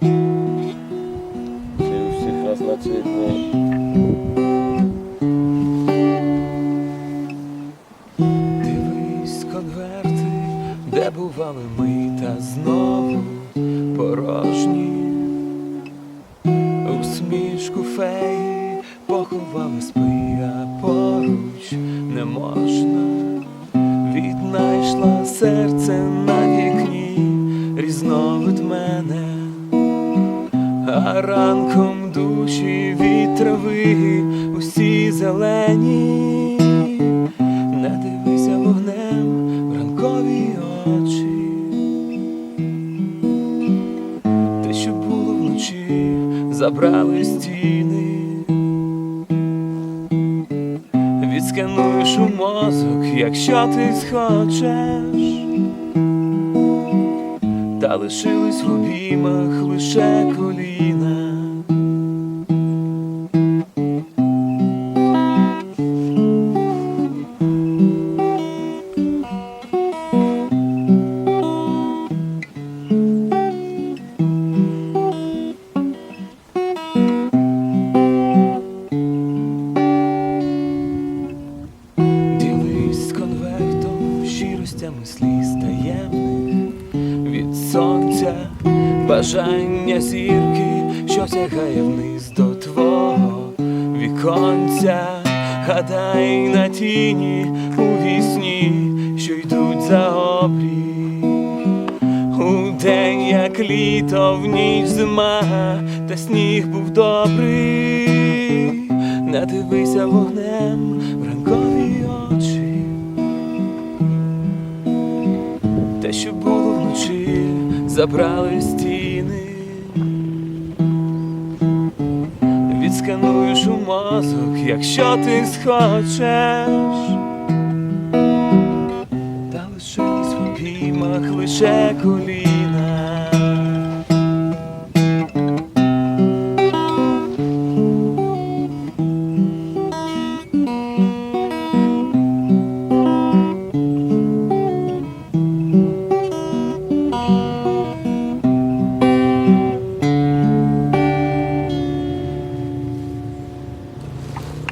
Чи у всіх разноцвітні. Дивись конверти, де бували ми, та знову порожні. Усмішку феї поховали спи, а поруч не можна. Віднайшла серце на вікні, різновид мене, а ранком душі від трави усі зелені. Не дивися вогнем ранкові очі. Те, що було вночі, забрали стіни. Відскануєш у мозок, якщо ти схочеш. Та лишились в обіймах лише коліна. Ділись конвертом щиростями від сонця, бажання зірки, що сягає вниз до твого віконця. Гадай на тіні у вісні, що йдуть за обрій. У день, як літо, в ніч зима, та сніг був добрий. Не дивися вогнем в ранкові очі. Те, що було вночі, забрали стіни. Відскануєш у мозок, якщо ти схочеш. Та лишились в обіймах лише коліна.